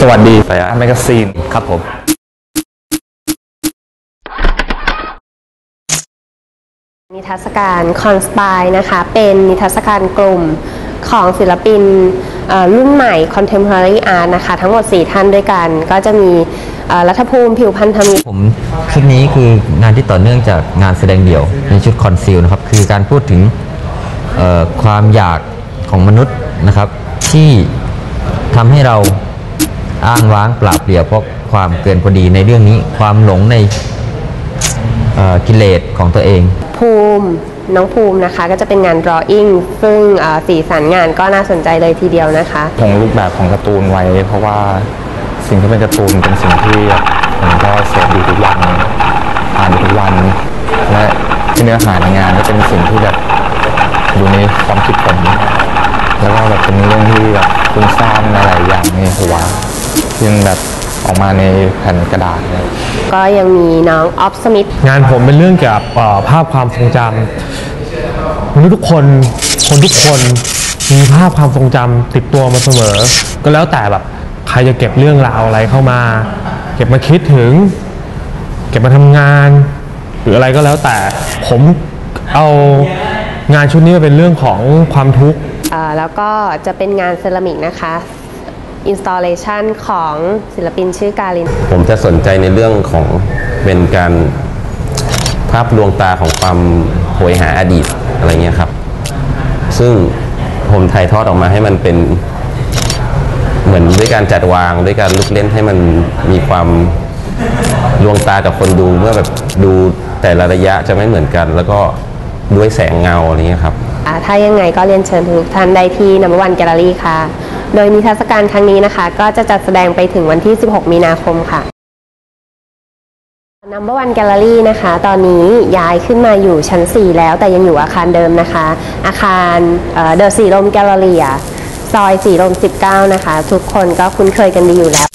สวัสดีไปอะแมกกาซีนครับผม นิทรรศการคอนสปายนะคะ เป็นนิทรรศการกลุ่มของศิลปินเอ่อรุ่นใหม่ Contemporary Art นะคะ ทั้งหมด 4 ท่านด้วยกัน ก็จะมีเอ่อรัฐภูมิผิวพันธมิตรผมชุดนี้คืองานที่ต่อเนื่องจากงานแสดงเดี่ยวในชุดคอนซีลนะครับ คือการพูดถึงเอ่อความอยากของมนุษย์นะครับ ที่ทำให้เรา อ้างว้างเปล่าเปลี่ยวเพราะความเกินพอดีในเรื่องนี้ ความหลงในเอ่อกิเลสของตัวเอง ภูมิน้องภูมินะคะ ก็จะเป็นงาน drawing ซึ่งเอ่อสีสันงานก็น่าสนใจเลยทีเดียวนะคะคงรูปแบบของการ์ตูนไว้ เพราะว่าสิ่งที่เป็นการ์ตูนเป็นสิ่งที่ผมก็เสพอยู่ทุกวันอ่านอยู่ทุกวันและที่เนื้อหาในงานก็เป็นสิ่งที่ ยังแบบออกมาในแผ่นกระดาษเลยก็ยังมีน้องออฟสมิธงานผมเป็นเรื่องเกี่ยวกับเอ่อภาพความทรงจำมนุษย์ทุกคนคนทุกคนมีภาพความทรงจำติดตัวมาเสมอ ก็แล้วแต่แบบใครจะเก็บเรื่องราวอะไรเข้ามา เก็บมาคิดถึง เก็บมาทำงาน หรืออะไรก็แล้วแต่ผมเอางานชุดนี้มาเป็นเรื่องของความทุกข์ เอ่อแล้วก็จะเป็นงานเซรามิกนะคะ installation ของศิลปินชื่อกาลิน ผมจะสนใจในเรื่องของเป็นการภาพลวงตาของความโหยหาอดีตอะไรเงี้ยครับ ซึ่งผมถ่ายทอดออกมาให้มันเป็นเหมือนด้วยการจัดวางด้วยการลุกเล่นให้มันมีความลวงตากับคนดูเมื่อแบบดูแต่ละระยะจะไม่เหมือนกัน แล้วก็ด้วยแสงเงาอะไรเงี้ยครับอ่าถ้ายังไงก็เรียนเชิญทุกท่านได้ที่นัมวันแกลเลอรี่ค่ะ โดยนิทรรศการครั้งนี้นะคะ ก็จะจัดแสดงไปถึงวันที่ 16 มีนาคมค่ะ Number One Gallery นะคะ ตอนนี้ย้ายขึ้นมาอยู่ชั้น 4 แล้วแต่ยังอยู่อาคารเดิมนะคะ อาคารเดอะสีลมแกลเลอรี่ซอยสีลม 19 นะคะ ทุกคนก็คุ้นเคยกันดีอยู่แล้ว